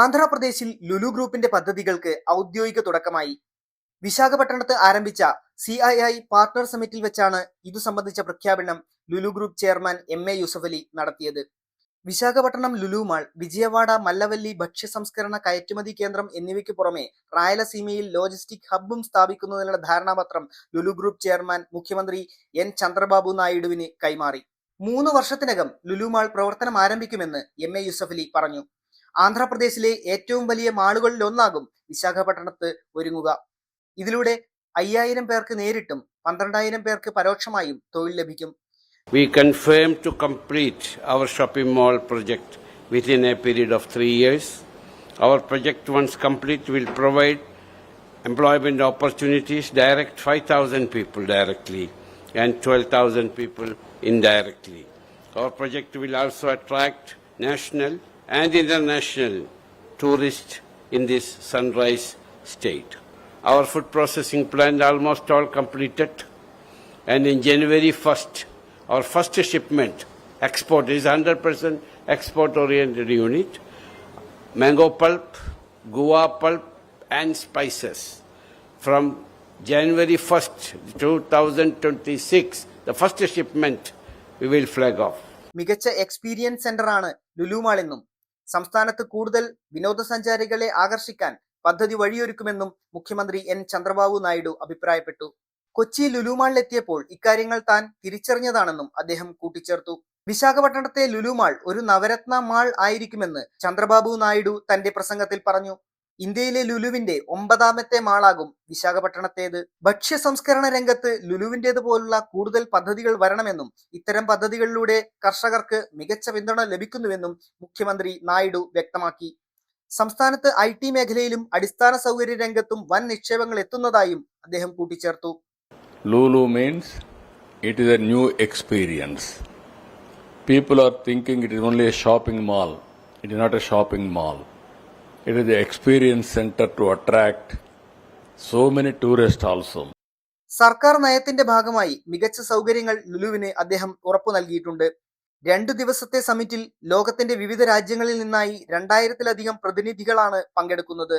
ആന്ധ്രാപ്രദേശിൽ ലുലു ഗ്രൂപ്പിന്റെ പദ്ധതികൾക്ക് ഔദ്യോഗിക തുടക്കമായി. വിശാഖപട്ടണത്ത് ആരംഭിച്ച സി ഐ ഐ പാർട്ണർ സമിറ്റിൽ വെച്ചാണ് ഇതു സംബന്ധിച്ച പ്രഖ്യാപനം Lulu group chairman M A Yusuffali നടത്തിയത്. വിശാഖപട്ടണം ലുലു മാൾ വിജയവാഡ മല്ലവല്ലി ഭക്ഷ്യ സംസ്കരണ കയറ്റുമതി കേന്ദ്രം എന്നിവയ്ക്ക് പുറമെ റായലസീമയിൽ ലോജിസ്റ്റിക് ഹബ്ബും സ്ഥാപിക്കുന്നതിനുള്ള ധാരണാപത്രം ലുലു ഗ്രൂപ്പ് ചെയർമാൻ മുഖ്യമന്ത്രി എൻ. ചന്ദ്രബാബു നായിഡുവിന് കൈമാറി. മൂന്ന് വർഷത്തിനകം ലുലു മാൾ പ്രവർത്തനം ആരംഭിക്കുമെന്ന് എം. എ യൂസഫലി പറഞ്ഞു. ആന്ധ്രാപ്രദേശിലെ ഏറ്റവും വലിയ മാളുകളിൽ ഒന്നാകും വിശാഖപട്ടണത്ത് ഒരുങ്ങുക ഇതിലൂടെ അയ്യായിരം പേർക്ക് നേരിട്ടും പന്ത്രണ്ടായിരം പേർക്ക് പരോക്ഷമായും തൊഴിൽ ലഭിക്കും We confirm to complete our shopping mall project within a period of three years. Our project, once complete, will provide employment opportunities, direct 5,000 people directly and 12,000 people indirectly. Our project will also attract national and international tourists in this sunrise state. Our food processing plant almost all completed and in January 1st, our first shipment export is 100% export oriented unit. Mango pulp, guava pulp and spices. From January 1st, 2026, the first shipment we will flag off. മികച്ച experience സെന്ററാണ് Lulu mall എന്നും സംസ്ഥാനത്ത് കൂടുതൽ വിനോദസഞ്ചാരികളെ ആകർഷിക്കാൻ പദ്ധതി വഴിയൊരുക്കുമെന്നും മുഖ്യമന്ത്രി N. Chandrababu Naidu അഭിപ്രായപ്പെട്ടു. കൊച്ചി ലുലുമാളിലെത്തിയപ്പോൾ ഇക്കാര്യങ്ങൾ താൻ തിരിച്ചറിഞ്ഞതാണെന്നും അദ്ദേഹം കൂട്ടിച്ചേർത്തു. വിശാഖപട്ടണത്തെ ലുലുമാൾ ഒരു നവരത്ന മാൾ ആയിരിക്കുമെന്ന് ചന്ദ്രബാബു നായിഡു തന്റെ പ്രസംഗത്തിൽ പറഞ്ഞു. ഇന്ത്യയിലെ ലുലുവിന്റെ ഒമ്പതാമത്തെ മാളാകും വിശാഖപട്ടണത്തേത് ഭക്ഷ്യ സംസ്കരണ രംഗത്ത് ലുലുവിന്റേതുപോലുള്ള കൂടുതൽ പദ്ധതികൾ വരണമെന്നും ഇത്തരം പദ്ധതികളിലൂടെ കർഷകർക്ക് മികച്ച പിന്തുണ ലഭിക്കുന്നുവെന്നും മുഖ്യമന്ത്രി നായിഡു വ്യക്തമാക്കി സംസ്ഥാനത്ത് ഐ ടി മേഖലയിലും അടിസ്ഥാന സൗകര്യ രംഗത്തും വൻ നിക്ഷേപങ്ങൾ എത്തുന്നതായും അദ്ദേഹം കൂട്ടിച്ചേർത്തു Lulu means it is a new experience people are thinking it is only a shopping mall. It is not a shopping mall. It is an experience center to attract so many tourists also. സർക്കാർ നയത്തിന്റെ ഭാഗമായി മികച്ച സൗകര്യങ്ങൾ ലുലുവിന് അദ്ദേഹം ഉറപ്പു നൽകിയിട്ടുണ്ട് രണ്ടു ദിവസത്തെ സമിറ്റിൽ ലോകത്തിന്റെ വിവിധ രാജ്യങ്ങളിൽ നിന്നായി രണ്ടായിരത്തിലധികം പ്രതിനിധികളാണ് പങ്കെടുക്കുന്നത്